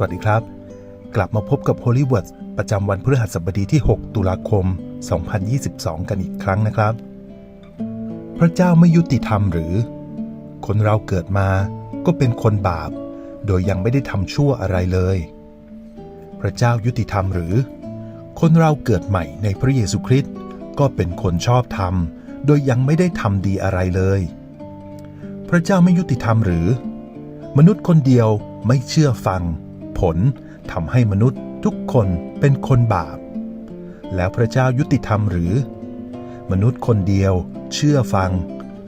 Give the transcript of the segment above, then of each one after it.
วัสดีครับ กลับมาพบกับ Holy Word ประจำวันพฤหัสบดีที่ 6 ตุลาคม 2022 กันอีกครั้งนะครับ พระเจ้าไม่ยุติธรรมหรือ คนเราเกิดมาก็เป็นคนบาป โดยยังไม่ได้ทำชั่วอะไรเลย พระเจ้ายุติธรรมหรือ คนเราเกิดใหม่ในพระเยซูคริสต์ก็เป็นคนชอบธรรม โดยยังไม่ได้ทำดีอะไรเลย พระเจ้าไม่ยุติธรรมหรือ มนุษย์คนเดียวไม่เชื่อฟัง ผลทำให้มนุษย์ทุกคนเป็นคนบาป แล้วพระเจ้ายุติธรรมหรือ มนุษย์คนเดียวเชื่อฟัง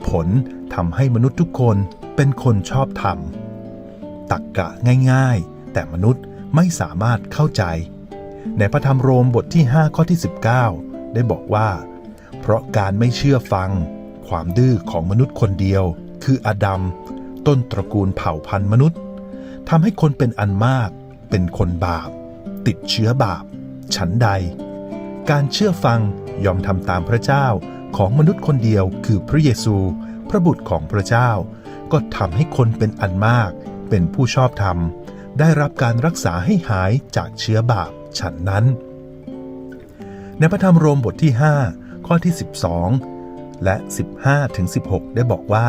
ผลทำให้มนุษย์ทุกคนเป็นคนชอบธรรมตักกะง่ายๆ แต่มนุษย์ไม่สามารถเข้าใจ ในพระธรรมโรมบทที่ 5 ข้อที่ 19 ได้บอกว่า เพราะการไม่เชื่อฟัง ความดื้อของมนุษย์คนเดียว คืออดัมต้นตระกูลเผ่าพันธุ์มนุษย์ทำให้คนเป็นอันมาก เป็นคนบาป ติดเชื้อบาป ฉันใด การเชื่อฟังยอมทำตามพระเจ้าของมนุษย์คนเดียวคือพระเยซู พระบุตรของพระเจ้า ก็ทำให้คนเป็นอันมาก เป็นผู้ชอบธรรม ได้รับการรักษาให้หายจากเชื้อบาปฉันนั้น ในพระธรรมโรมบทที่ 5 ข้อที่ 12 และ 15ถึง16 ได้บอกว่า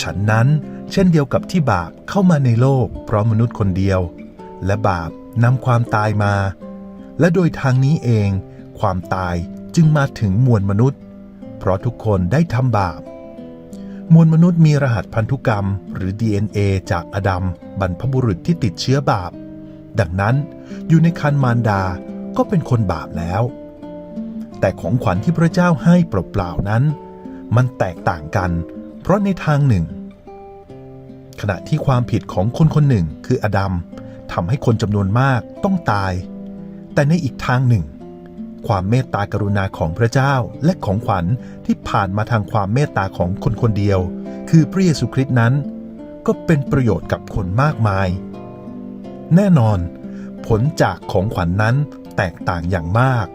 ฉันนั้นเช่นเดียวกับที่บาปเข้ามาในโลก เพราะมนุษย์คนเดียว และบาปนำความตายมา และโดยทางนี้เอง ความตายจึงมาถึงมวลมนุษย์ เพราะทุกคนได้ทำบาป มวลมนุษย์มีรหัสพันธุกรรม หรือ DNA จากอดัมบรรพบุรุษที่ติดเชื้อบาป ดังนั้นอยู่ในคันมารดาก็เป็นคนบาปแล้ว แต่ของขวัญที่พระเจ้าให้เปล่าๆนั้น มันแตกต่างกัน เพราะในทางหนึ่ง ขณะที่ความผิดของคนคนหนึ่งคืออดัมำให้คนจำนวนมากต้องตาย แต่ในอีกทางหนึ่ง ความเมตตากรุณาของพระเจ้าและของขวัญที่ผ่านมาทางความเมตตาของคนคนเดียว คือพระเยซูคริสต์นั้น ก็เป็นประโยชน์กับคนมากมาย แน่นอน ผลจากของขวัญนนั้นแตกต่างอย่างมาก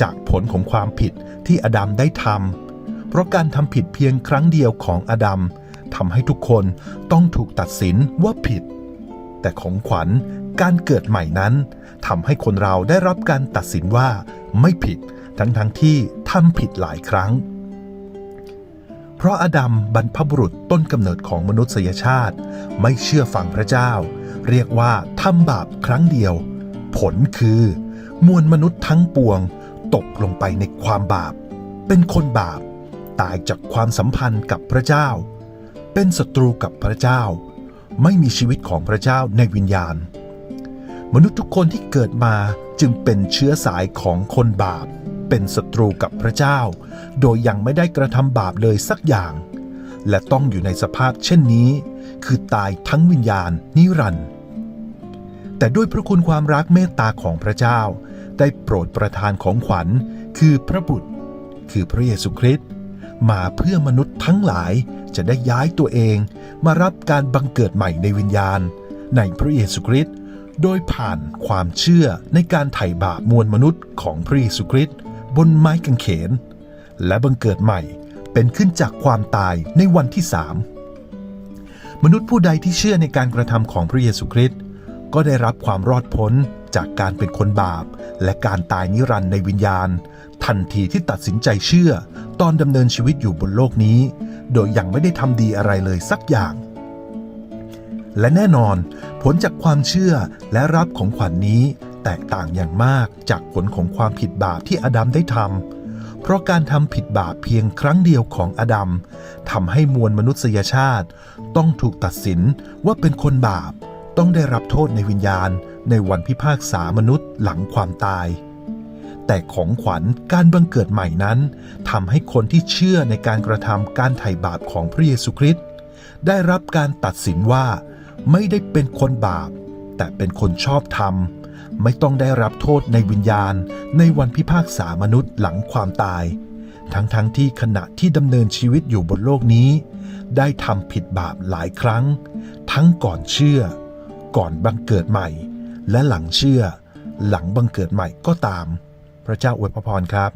จากผลของความผิดที่อดัมได้ทำเพราะการทำผิดเพียงครั้งเดียวของอดัมทำให้ทุกคนต้องถูกตัดสินว่าผิด แต่ของขวัญการเกิดใหม่นั้นทำให้คนเราได้รับการตัดสินว่าไม่ผิดทั้งๆทที่ทำผิดหลายครั้ง เพราะอดัมบรรพบุรุษต้นกำเนิดของมนุษยชาติ ไม่เชื่อฟังพระเจ้า เรียกว่าทำบาปครั้งเดียว ผลคือ มวลมนุษย์ทั้งปวง ตกลงไปในความบาป เป็นคนบาป ตายจากความสัมพันธ์กับพระเจ้า เป็นศัตรูกับพระเจ้า ไม่มีชีวิตของพระเจ้าในวิญญาณ มนุษย์ทุกคนที่เกิดมาจึงเป็นเชื้อสายของคนบาป เป็นศัตรูกับพระเจ้า โดยยังไม่ได้กระทำบาปเลยสักอย่าง และต้องอยู่ในสภาพเช่นนี้ คือตายทั้งวิญญาณนิรันดร์แต่ด้วยพระคุณความรักเมตตาของพระเจ้า ได้โปรดประทานของขวัญ คือพระบุตร คือพระเยซูคริสต์ มาเพื่อมนุษย์ทั้งหลายจะได้ย้ายตัวเองมารับการบังเกิดใหม่ในวิญญาณ ในพระเยซูคริสต์โดยผ่านความเชื่อในการไถ่บาปมวลมนุษย์ของพระเยซูคริสต์บนไม้กางเขน และบังเกิดใหม่เป็นขึ้นจากความตายในวันที่สามมนุษย์ผู้ใดที่เชื่อในการกระทำของพระเยซูคริสต์ก็ได้รับความรอดพ้นจากการเป็นคนบาป และการตายนิรันดร์ในวิญญาณ ทันทีที่ตัดสินใจเชื่อ ตอนดำเนินชีวิตอยู่บนโลกนี้ โดยยังไม่ได้ทำดีอะไรเลยสักอย่าง และแน่นอนผลจากความเชื่อและรับของขวัญนนี้แตกต่างอย่างมากจากผลของความผิดบาปที่อดัมได้ทำ เพราะการทำผิดบาปเพียงครั้งเดียวของอดัมทำให้มวลมนุษยชาติ ต้องถูกตัดสินว่าเป็นคนบาป ต้องได้รับโทษในวิญญาณ ในวันพิพากษามนุษย์หลังความตาย แต่ของขวัญการบังเกิดใหม่นั้นทำให้คนที่เชื่อในการกระทำการไถ่บาปของพระเยซูคริสต์ได้รับการตัดสินว่า ไม่ได้เป็นคนบาป แต่เป็นคนชอบธรรม ไม่ต้องได้รับโทษในวิญญาณ ในวันพิพากษามนุษย์หลังความตาย ทั้งๆทที่ขณะที่ดำเนินชีวิตอยู่บนโลกนี้ ได้ทำผิดบาปหลายครั้ง ทั้งก่อนเชื่อ ก่อนบังเกิดใหม่ และหลังเชื่อ หลังบังเกิดใหม่ก็ตาม พระเจ้าอวยพระพรครับ